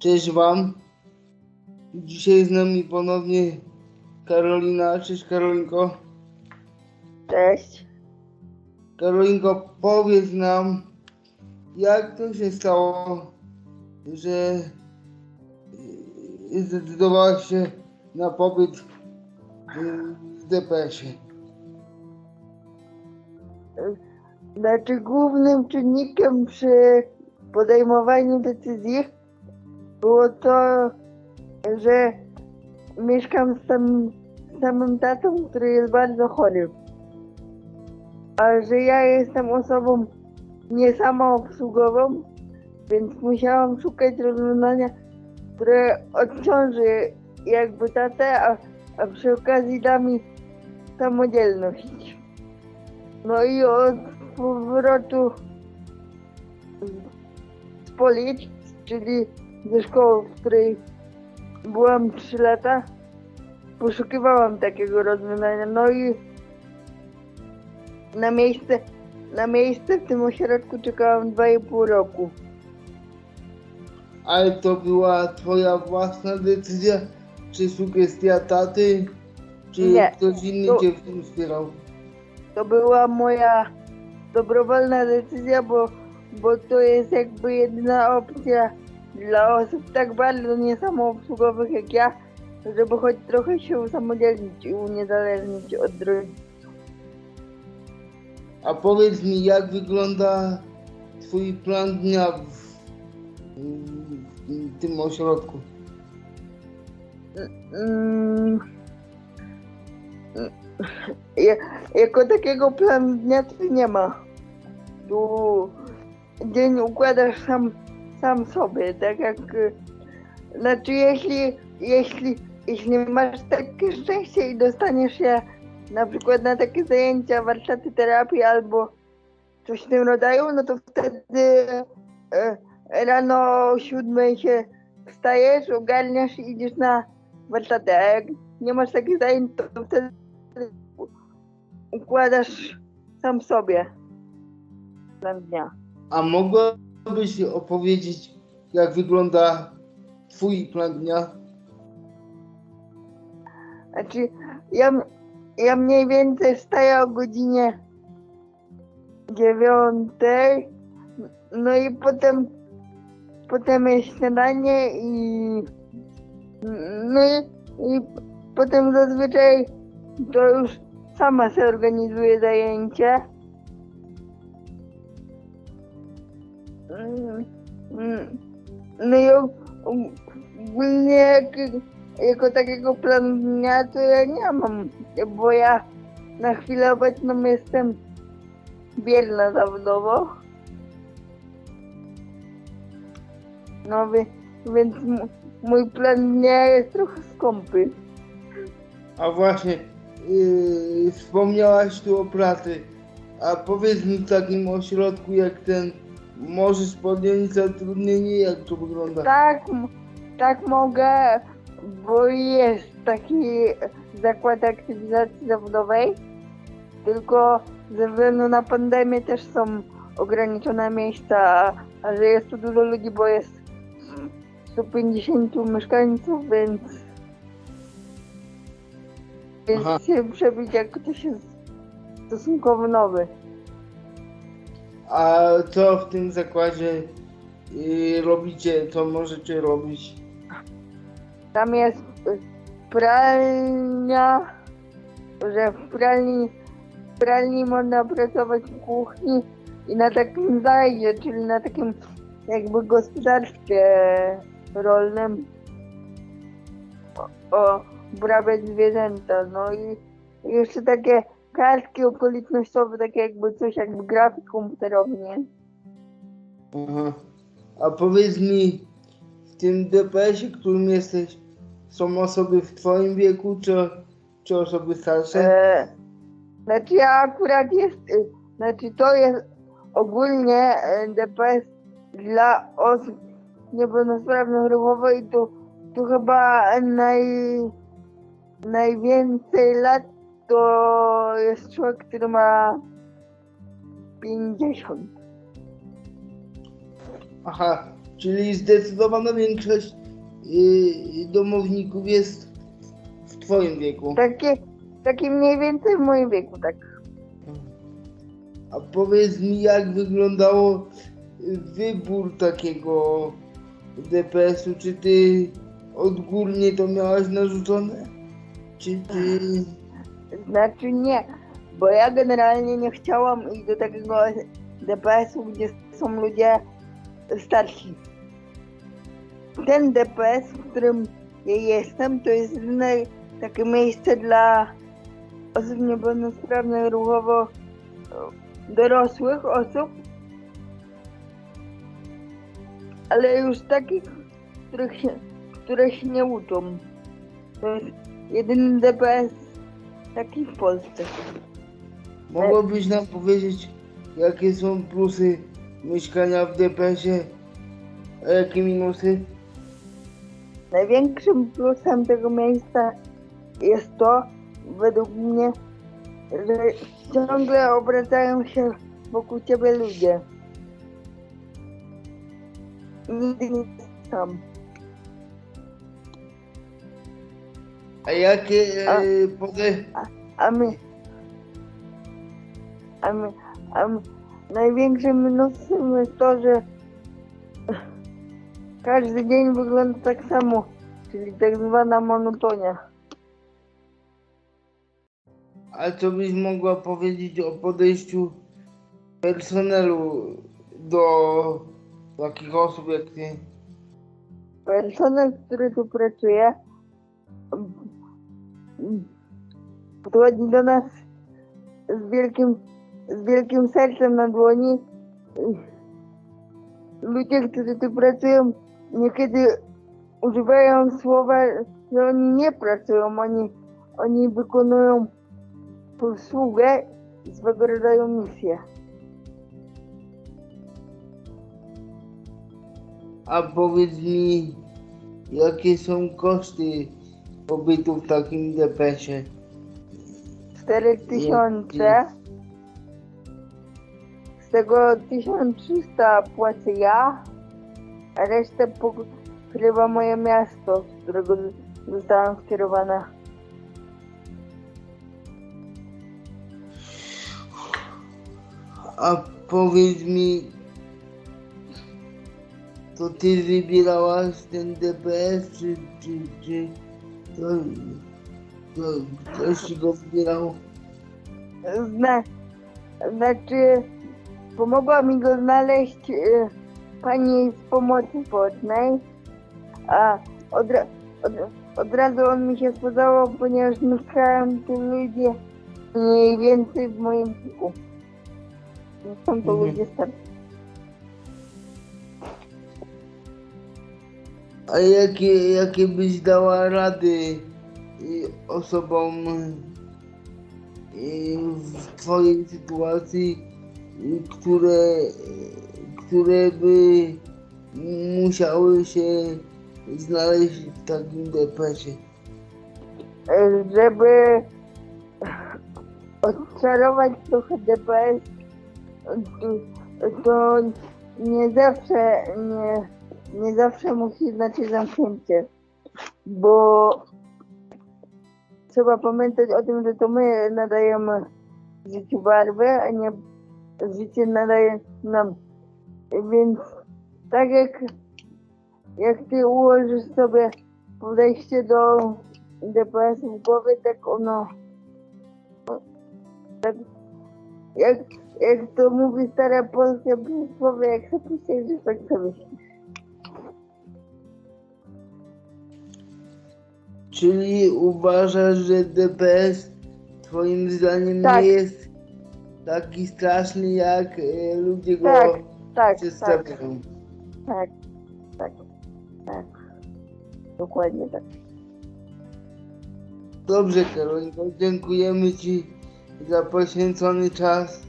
Cześć Wam. Dzisiaj z nami ponownie Karolina. Cześć Karolinko. Cześć. Karolinko, powiedz nam, jak to się stało, że y, zdecydowałaś się na pobyt y, w DPS-ie. Znaczy głównym czynnikiem przy podejmowaniu decyzji było to, że mieszkam z samym, z samym tatą, który jest bardzo chory. A że ja jestem osobą nie samoobsługową, więc musiałam szukać rozwiązania, które odciąży jakby tatę, a, a przy okazji da mi samodzielność. No i od powrotu z Polic, czyli ze szkoły, w której byłam 3 lata, poszukiwałam takiego rozwiązania. No i na miejsce, na miejsce w tym ośrodku czekałam 2,5 roku. Ale to była Twoja własna decyzja, czy sugestia taty, czy Nie, ktoś inny to- Cię w tym wspierał? To była moja dobrowolna decyzja, bo, bo to jest jakby jedyna opcja dla osób tak bardzo niesamoobsługowych jak ja, żeby choć trochę się usamodzielnić i uniezależnić od rodziców. A powiedz mi, jak wygląda Twój plan dnia w, w tym ośrodku? Mm. Ja, jako takiego planu dnia to nie ma. Tu dzień układasz sam, sam sobie, tak jak y, znaczy jeśli, jeśli, jeśli masz takie szczęście i dostaniesz się na przykład na takie zajęcia, warsztaty terapii albo coś w tym rodzaju, no to wtedy e, rano o siódmej się wstajesz, ogarniasz i idziesz na warsztaty, a jak nie masz takich zajęć, to wtedy układasz sam sobie plan dnia. A mogłabyś opowiedzieć, jak wygląda Twój plan dnia? Znaczy, ja, ja mniej więcej wstaję o godzinie dziewiątej, no i potem, potem jest śniadanie i no i, i potem zazwyczaj to już sama sobie organizuję zajęcie. No i og- ogólnie jak, jako takiego planu dnia to ja nie mam, bo ja na chwilę obecną jestem bierna zawodowo. No więc mój plan dnia jest trochę skąpy. A właśnie, yy, wspomniałaś tu o pracy. A powiedz mi w takim ośrodku jak ten, możesz podjąć zatrudnienie, jak to wygląda? Tak, m- tak mogę, bo jest taki zakład aktywizacji zawodowej, tylko ze względu na pandemię też są ograniczone miejsca, a- a że jest tu dużo ludzi, bo jest 150 mieszkańców, więc, Aha. więc się przebić, jak ktoś jest stosunkowo nowy. A co w tym zakładzie yy, robicie, co możecie robić? Tam jest y, pralnia, że w pralni, w pralni można pracować w kuchni i na takim zajdzie, czyli na takim jakby gospodarstwie rolnym o obrabiać zwierzęta. No i jeszcze takie kartki okolicznościowe, takie jakby coś jakby grafik komputerowy, nie? Aha. A powiedz mi, w tym DPS-ie, którym jesteś, są osoby w Twoim wieku, czy, czy osoby starsze? E, znaczy ja akurat jest, y, znaczy to jest ogólnie e, DPS dla osób niepełnosprawnych ruchowo i tu, tu chyba naj, najwięcej lat to jest człowiek, który ma 50. Aha, Czyli zdecydowana większość yy, domowników jest w twoim wieku. Takie, takie mniej więcej w moim wieku, tak. A powiedz mi, jak wyglądało wybór takiego DPS-u? Czy ty odgórnie to miałaś narzucone? Czy ty... Znaczy nie, bo ja generalnie nie chciałam iść do takiego DPS-u, gdzie są ludzie starsi. Ten DPS, w którym ja jestem, to jest jedyne takie miejsce dla osób niepełnosprawnych ruchowo e, dorosłych osób, ale już takich, których się, które się nie uczą. To jest jedyny DPS taki w Polsce. Mogłabyś nam powiedzieć, jakie są plusy mieszkania w DPS-ie, a jakie minusy? Największym plusem tego miejsca jest to, według mnie, że ciągle obracają się wokół ciebie ludzie. Nigdy nie sam. A jakie A- e, pode... A my, a my, a my, największym minusem jest to, że każdy dzień wygląda tak samo, czyli tak zwana monotonia. A co byś mogła powiedzieć o podejściu personelu do takich osób jak ty? Personel, który tu pracuje, podchodzi do nas z wielkim, z wielkim sercem na dłoni. Ludzie, którzy tu pracują, niekiedy używają słowa, że oni nie pracują, oni, oni wykonują usługę i swego rodzaju misję. A powiedz mi, jakie są koszty pobytu w takim DPS-ie? 4 tysiące. Z tego 1300 płacę ja, a resztę pokrywa moje miasto, z którego zostałam skierowana. A powiedz mi, to ty wybierałaś ten DPS, czy, czy, czy to, to ktoś go wybierał? Zna, znaczy, pomogła mi go znaleźć e, pani z pomocy społecznej, a od, ra- od, od razu on mi się spodobał, ponieważ mieszkałem tu ludzie mniej więcej w moim wieku. Są to Mhm. ludzie starsi. A jakie, jakie byś dała rady y, osobom y, w twojej sytuacji, y, które, które by musiały się znaleźć w takim DPS-ie? E, żeby odczarować trochę DPS, to, to nie zawsze nie, nie zawsze musi znaczyć zamknięcie, bo trzeba pamiętać o tym, że to my nadajemy życiu barwę, a nie życie nadaje nam. Więc tak jak, jak ty ułożysz sobie podejście do DPS w głowie, tak ono. Tak, jak, jak to mówi stare polskie przysłowie, jak sobie myślisz, tak sobie myślisz. Czyli uważasz, że DPS twoim zdaniem Tak. nie jest taki straszny, jak e, ludzie go Tak, Tak, tak, przedstawiają? tak, tak, tak. Dokładnie tak. Dobrze, Karolinko, dziękujemy Ci za poświęcony czas.